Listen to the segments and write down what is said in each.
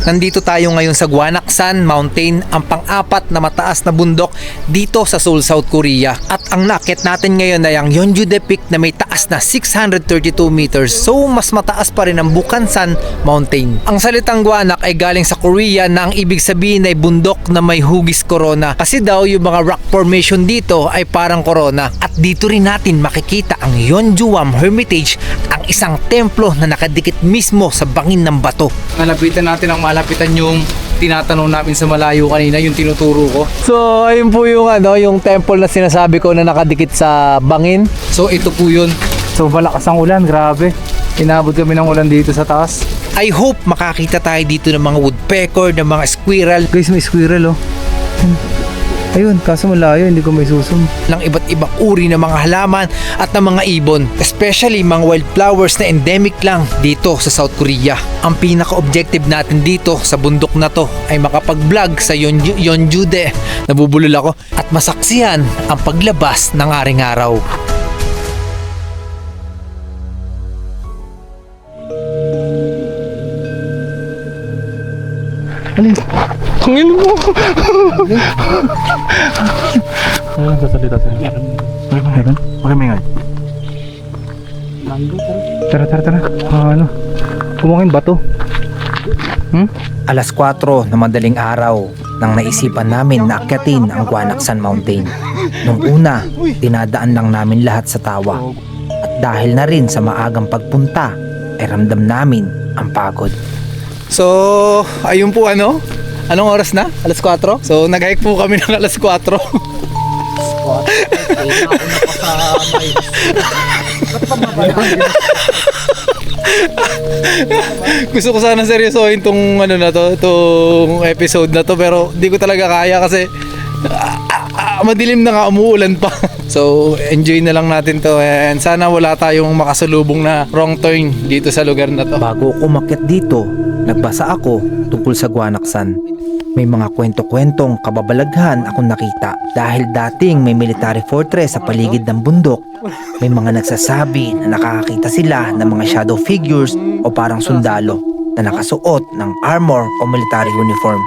Nandito tayo ngayon sa Gwanaksan Mountain, ang pang-apat na mataas na bundok dito sa Seoul, South Korea. At ang nakit natin ngayon ay ang Yeonjudae Peak na may taas na 632 meters. So mas mataas pa rin ang Bukhansan Mountain. Ang salitang Gwanak ay galing sa Korea na ang ibig sabihin ay bundok na may hugis corona. Kasi daw yung mga rock formation dito ay parang corona. At dito rin natin makikita ang Yeonjuam Hermitage, ang isang templo na nakadikit mismo sa bangin ng bato. Malapitan natin ang malapitan yung tinatanong namin sa malayo kanina, yung tinuturo ko. So, ayun po yung ano, yung temple na sinasabi ko na nakadikit sa bangin. So ito po yun. So malakas ang ulan, grabe. Inabot kami ng ulan dito sa taas. I hope makakita tayo dito ng mga woodpecker, ng mga squirrel, Guys, may squirrel oh. Ayun, kaso malayo, hindi ko may susum. ng iba't ibang uri ng mga halaman at ng mga ibon. Especially mga wildflowers na endemic lang dito sa South Korea. Ang pinaka-objective natin dito sa bundok na to ay makapag-vlog sa Yeonju- Yeonjude. Nabubulol ako. At masaksihan ang paglabas ng aring araw. Alin? Tangin mo! Ano sasalita sila? Meron, meron. Okay, may ngay. Tara, tara, tara. Ah, ano? Kumungin ba to? Hmm? Alas 4 na madaling araw nang naisipan namin na akyatin ang Guanaksan Mountain. Nung una, dinadaan lang namin lahat sa tawa. At dahil na rin sa maagang pagpunta, ay ramdam namin ang pagod. So, ayun po ano? Anong oras na? Alas 4? So, nag-hike po kami ng alas 4. Gusto ko sana seryosohin tong ano na to, tong episode na to pero di ko talaga kaya kasi madilim na nga umuulan pa. So, enjoy na lang natin to and sana wala tayong makasalubong na wrong turn dito sa lugar na to. Bago umakyat dito, nagbasa ako tungkol sa Guanaksan. May mga kwento-kwentong kababalaghan akong nakita dahil dating may military fortress sa paligid ng bundok. May mga nagsasabi na nakakakita sila ng mga shadow figures o parang sundalo na nakasuot ng armor o military uniform.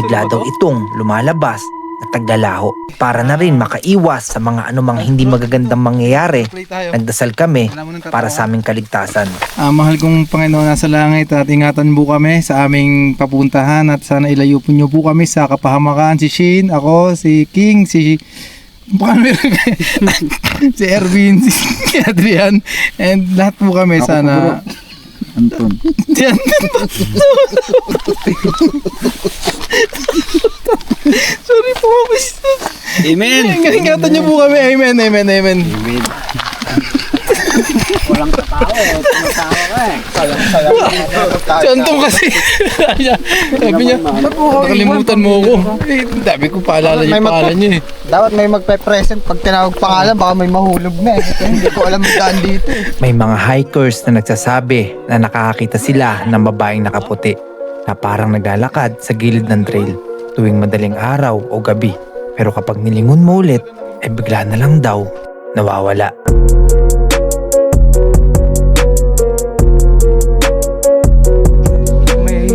Bigla daw itong lumalabas at taglalaho. Para na rin makaiwas sa mga anumang hindi magagandang mangyayari, nagdasal kami para sa aming kaligtasan. Ah, mahal kong Panginoon nasa langit at ingatan po kami sa aming papuntahan at sana ilayo po niyo po kami sa kapahamakan. Si Shin, ako, si King, si Paano si Erwin, si Adrian, and lahat po kami sana. Anton. Si Anton ba? Sorry po, Mr. Amen! Ingatan niyo po kami. Amen, amen, amen. Amen. Walang katawa eh. Eh. Si kasi. Sabi niya, nakalimutan mo ako. Eh, sabi ko paalala niya pangalan niya eh. Dapat may magpe-present pag tinawag pangalan, baka may mahulog na eh. Hindi ko alam daan dito eh. May mga hikers na nagsasabi na nakakakita sila ng babaeng nakaputi na parang naglalakad sa gilid ng trail tuwing madaling araw o gabi. Pero kapag nilingon mo ulit, ay bigla na lang daw nawawala.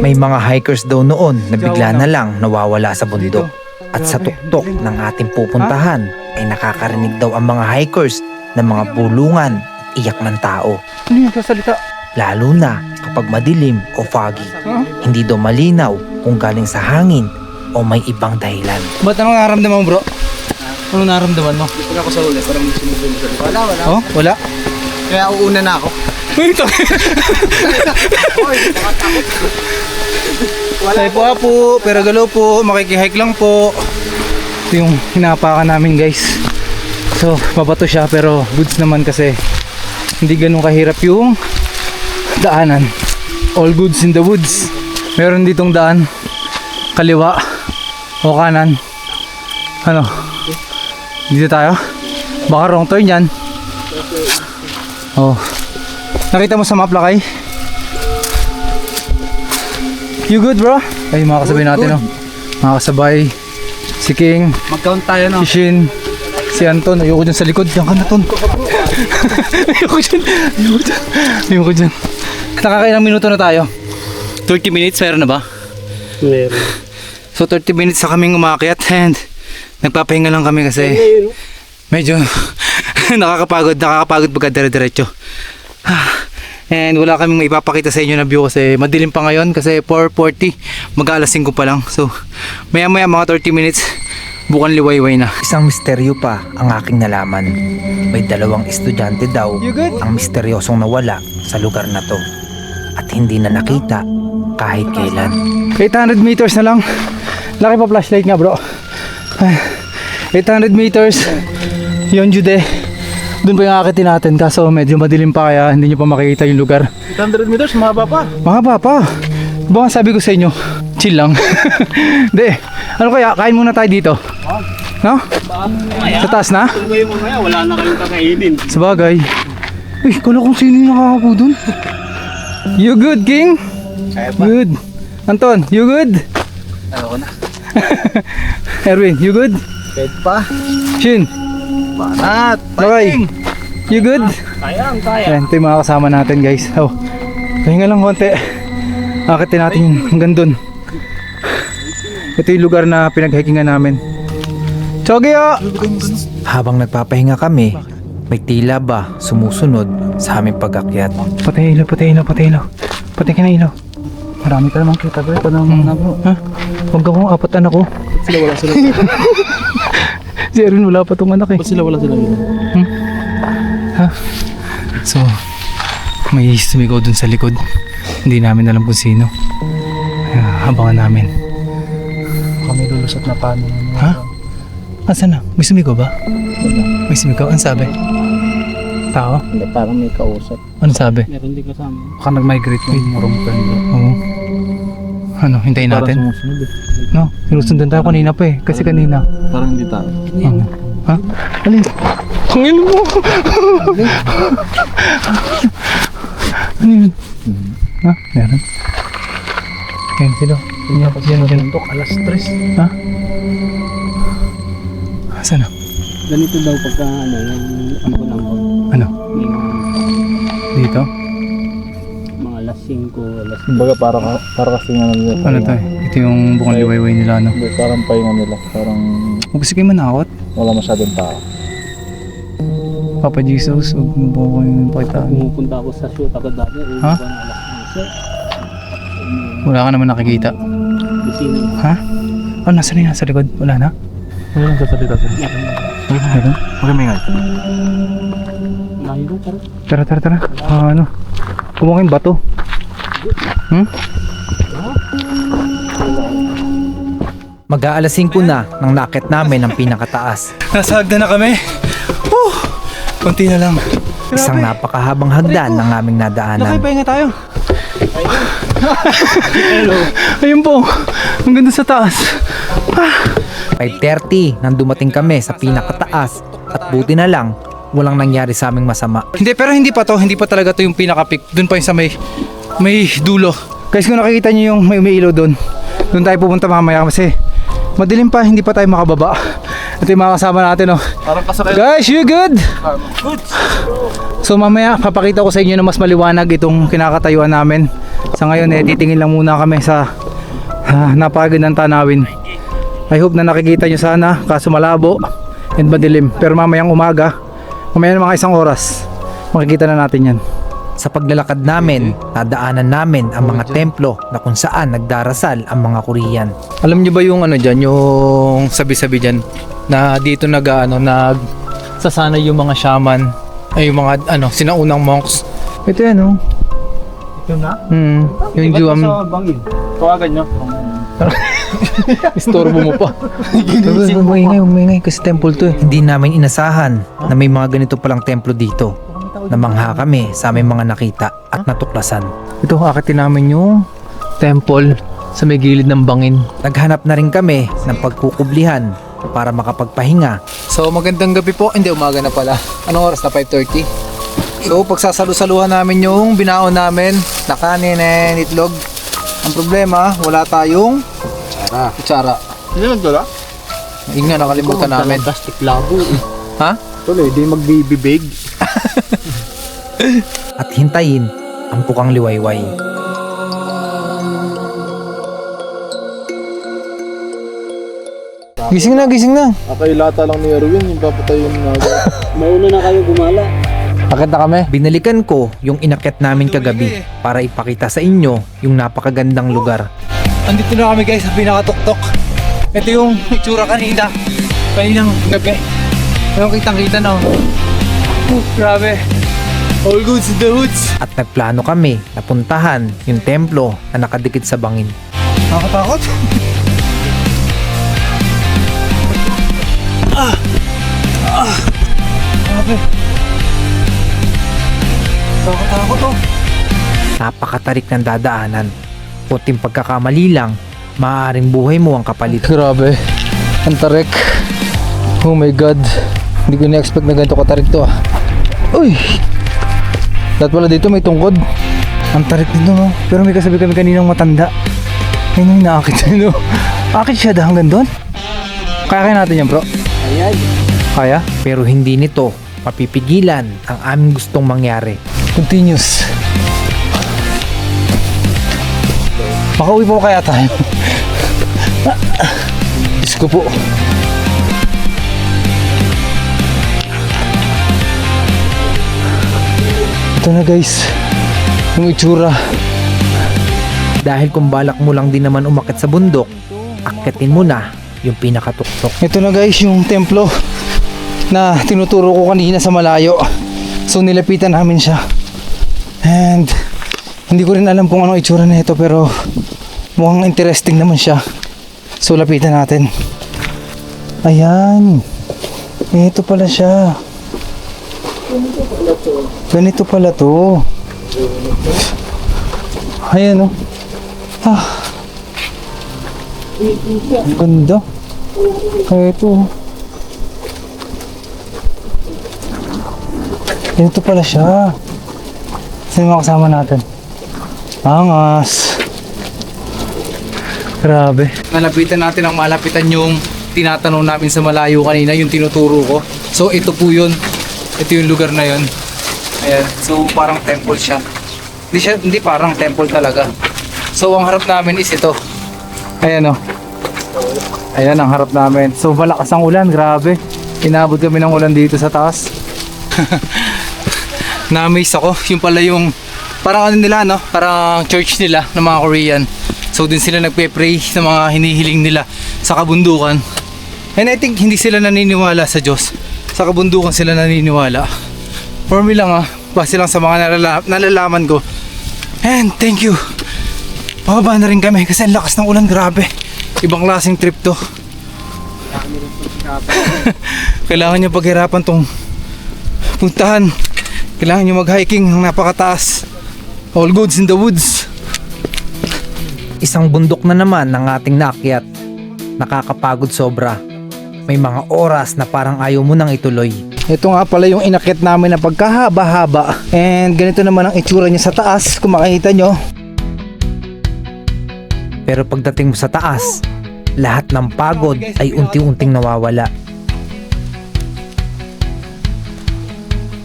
May mga hikers daw noon na bigla na lang nawawala sa bundok. At sa tuktok ng ating pupuntahan ay nakakarinig daw ang mga hikers ng mga bulungan at iyak ng tao. Ano yung sasalita? Lalo na kapag madilim o foggy. Hindi daw malinaw kung galing sa hangin o may ibang dahilan. Ba't anong naramdaman mo bro? Ano naramdaman mo? Pag ako sa huli, parang sumubog sa Wala, wala. Oh, wala? Kaya uuna na ako. Ito. Tayo po po, pero galo po, makikihike lang po. Ito yung hinapakan namin guys. So, babato siya pero goods naman kasi hindi ganun kahirap yung daanan. All goods in the woods. Meron ditong daan kaliwa o kanan. Ano? Dito tayo? Baka wrong turn yan. Oh. Nakita mo sa map lakay? You good bro? Ay mga kasabay natin oh. Mga kasabay. Si King, Mag-count tayo no? si Shin, si Anton. Ayoko dyan sa likod. Diyan ka na Ton. Ayoko dyan. Ayoko dyan. Ayoko dyan. Nakakailang minuto na tayo. 30 minutes, meron na ba? Meron. So 30 minutes sa kaming umakyat and nagpapahinga lang kami kasi medyo nakakapagod, nakakapagod pagka dire-diretso. And wala kaming maipapakita sa inyo na view kasi madilim pa ngayon kasi 4.40 mag-aalas 5 pa lang. So maya maya mga 30 minutes bukan liwayway na. Isang misteryo pa ang aking nalaman. May dalawang estudyante daw ang misteryosong nawala sa lugar na to. At hindi na nakita kahit kailan. 800 meters na lang. Laki pa flashlight nga bro. Ay, 800 meters. Yon Jude. Doon pa yung akitin natin kaso medyo madilim pa kaya hindi nyo pa makikita yung lugar. 800 meters, mahaba pa. Mahaba pa. Ba nga sabi ko sa inyo, chill lang. Hindi. Ano kaya, kain muna tayo dito. No? Sa taas na? Ngayon mamaya, wala na kayong kakainin. Sa bagay. Uy, kala kung sino yung nakakapo dun. You good, King? Good. Anton, you good? Ako na. Erwin, you good? Kahit pa. Shin, Panat. okay. You good? Kaya, kaya. Yan, ito yung mga kasama natin guys. Oh, pahinga lang konti. Akitin natin yung hanggang dun. Ito yung lugar na pinaghikingan namin. Chogyo! Habang nagpapahinga kami, may tila ba sumusunod sa aming pag-akyat. Patay ilaw, patay ilaw, patay ilaw. Patay ka na ilaw. Marami ka naman kita bro. Ikaw naman na bro. Ha? Huwag ako, apat anak ko. Sila wala sila. Si Erwin wala pa tong anak eh. sila wala sila? So, may sumigaw dun sa likod. Hindi namin alam kung sino. Kaya abangan namin. Kami lulusot na paano. Ha? Asan na? May sumigaw ba? May sumigaw? Ano sabi? Tao? Hindi, parang may kausap. Ano sabi? Meron din kasama. Baka nag-migrate yung murong friend. Oo. Ano, hintayin natin? sumusunod eh. No, sinusundan tayo kanina pa eh. Kasi kanina. Parang hindi tao. Ano? Ha? Alin? Kungin mo! ano yun? Ha? Meron? Yan, sino? Yan, yan, yan. Tok, alas 3. Ha? Saan na? Ganito daw pagka ano, yung ano ko lang, Ano? Dito? Mga alas 5, alas Kumbaga para, para kasi nga nila. Ano to eh? Ito yung bukang liwayway nila, ano? Hindi, parang pahinga nila. Parang Huwag kasi kayo manakot. wala masyadong tao. Papa Jesus, huwag mo po ko yung pakitaan. Pumupunta ako sa shoot agad dati. Ha? ko na alas 11. Wala ka naman nakikita. Ha? Oh, nasa na yun? Nasa likod? Wala na? Wala nang sasalita sila. Meron? Magamingay. Layo pero Tara, tara, tara. Ah, ano? Kumuha kayong bato. Hmm? Mag-aalas 5 na nang nakit namin ang pinakataas. Nasa hagdan na kami. Woo! Konti na lang. Isang napakahabang hagdan ng aming nadaanan. Nakahipahinga tayo. Ayun po. Ang ganda sa taas. 5.30 nang dumating kami sa pinakataas at buti na lang walang nangyari sa aming masama. Hindi, pero hindi pa to. Hindi pa talaga to yung pinaka-peak. Doon pa yung sa may, may dulo. Guys, kung nakikita nyo yung may umiilaw doon, doon tayo pupunta mamaya kasi madilim pa, hindi pa tayo makababa. Ito yung mga kasama natin, oh. Parang kasakay. Guys, you good? So mamaya, papakita ko sa inyo na mas maliwanag itong kinakatayuan namin. Sa ngayon, eh, titingin lang muna kami sa ah, napakagandang tanawin. I hope na nakikita nyo sana, kaso malabo and madilim. Pero mamayang umaga, mamaya ng mga isang oras, makikita na natin yan. Sa paglalakad namin, nadaanan namin ang mga templo na kung saan nagdarasal ang mga Korean. Alam nyo ba yung ano dyan, yung sabi-sabi dyan, na dito nag, ano, nag, sasanay yung mga shaman, ay yung mga, ano, sinaunang monks. Ito yan, oh. Ito na? Hmm, yung Juam, bangin. Tawagan nyo. istorbo mo pa. Huwag maingay, huwag maingay, kasi temple to eh. Hindi namin inasahan na may mga ganito palang templo dito. Namangha kami sa aming mga nakita at natuklasan. Ito, akitin namin yung temple sa may gilid ng bangin. Naghanap na rin kami ng pagkukublihan para makapagpahinga So magandang gabi po, hindi umaga na pala. Anong oras na? 5.30? So pagsasalu-saluhan namin yung binaon namin na kanin and itlog. Ang problema, wala tayong kutsara. Kutsara. Hindi nagdala? Yun nga, nakalimutan namin. plastic labo. Ha? Tuloy, di magbibibig. at hintayin ang pukang liwayway. Gising na, gising na. Akailata lang ni Erwin, yung papatayin na Mauna na kayo gumala. Akit na kami. Binalikan ko yung inakyat namin kagabi para ipakita sa inyo yung napakagandang lugar. Andito na kami guys sa pinakatuktok. Ito yung itsura kanina. Kaninang gabi. Yung kitang kita na. Oh, grabe. All goods in the hoods. At nagplano kami na puntahan yung templo na nakadikit sa bangin. Nakakatakot. ah! Ah! Grabe. Nakakatakot oh. Napakatarik ng dadaanan. Kunting pagkakamali lang, maaaring buhay mo ang kapalit. Grabe. Ang tarik. Oh my god. Hindi ko na-expect na ganito katarik to ah. Uy! Lahat pala dito may tungkod. Ang tarik nito no. Pero may kasabi kami kaninang matanda. Ayun yung inaakit siya no. Akit siya hanggang doon. Kaya kaya natin yan bro. Ayan. Kaya? Pero hindi nito mapipigilan ang aming gustong mangyari. Continuous. Makauwi po kaya tayo. Diyos ko po. Ito na guys. Yung itsura. Dahil kung balak mo lang din naman umakit sa bundok, akitin mo na yung pinakatuktok. Ito na guys yung templo na tinuturo ko kanina sa malayo. So nilapitan namin siya. And hindi ko rin alam kung anong itsura na ito pero mukhang interesting naman siya. So lapitan natin. Ayan. Ito pala siya. Ganito pala to. Ayan oh. Ah. Ang ganda. Ito. oh. Ganito pala siya. Sino mga natin? Angas. Grabe. Nalapitan natin ang malapitan yung tinatanong namin sa malayo kanina, yung tinuturo ko. So ito po yun. Ito yung lugar na yun. Ayan. So parang temple siya. Hindi siya, hindi parang temple talaga. So ang harap namin is ito. Ayan o. Ayan ang harap namin. So malakas ang ulan, grabe. Inabot kami ng ulan dito sa taas. Na-amaze ako. Yung pala yung parang ano nila no? Parang church nila ng mga Korean. So din sila nagpe-pray sa mga hinihiling nila sa kabundukan. And I think hindi sila naniniwala sa Diyos. Sa kabundukan sila naniniwala. For me lang ah, base lang sa mga nalala- nalalaman ko. And thank you. Pababa na rin kami kasi ang lakas ng ulan, grabe. Ibang klaseng trip to. Kailangan nyo paghirapan tong puntahan. Kailangan nyo mag-hiking ng napakataas. All goods in the woods. Isang bundok na naman ng ating naakyat. Nakakapagod sobra. May mga oras na parang ayaw mo nang ituloy. Ito nga pala yung inakyat namin na pagkahaba-haba. And ganito naman ang itsura niya sa taas. Kung makikita nyo. Pero pagdating mo sa taas, lahat ng pagod ay unti-unting nawawala.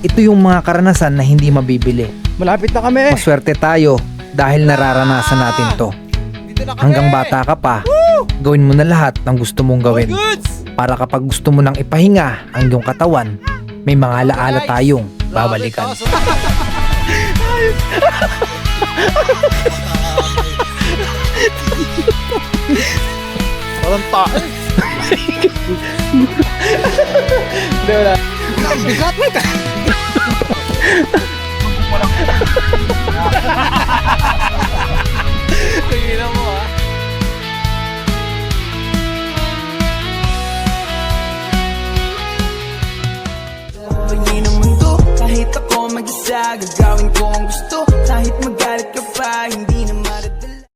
Ito yung mga karanasan na hindi mabibili. Malapit na kami. Maswerte tayo dahil nararanasan natin to. Dito na kami. Hanggang bata ka pa, gawin mo na lahat ng gusto mong gawin. Para kapag gusto mo nang ipahinga ang iyong katawan, may mga alaala tayong babalikan. Parang ta. Hindi, wala. Bigat mo ka. Tingnan mo ah. Pagin ang mundo Kahit ako mag-isa Gagawin ko ang gusto Kahit magalit ka pa Hindi na marating